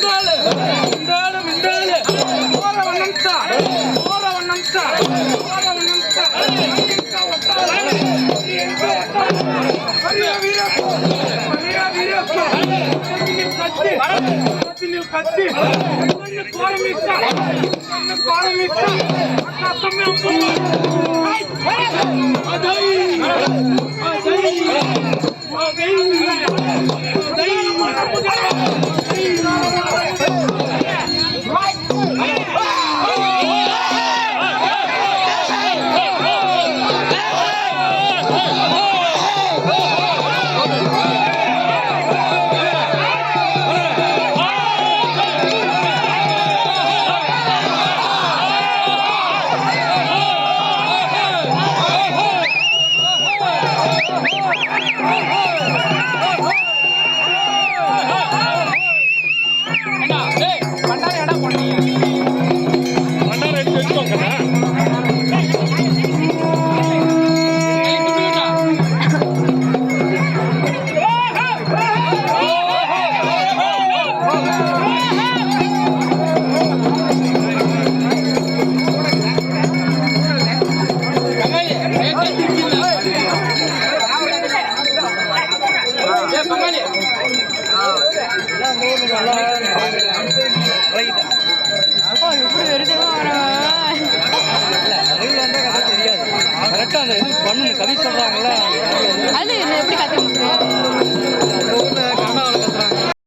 மிண்டாளு மிண்டாளு மிண்டாளு ஓர வண்ணம் சார் ஓர வண்ணம் சார் ஓர வண்ணம் சார் ஹரிய வீரப்போ. oh, oh, oh, oh. எப்படி வருதுமா கரெக்டாக பண்ணு கவி சொல்கிறாங்களா அது எப்படி கற்றுக்கணும்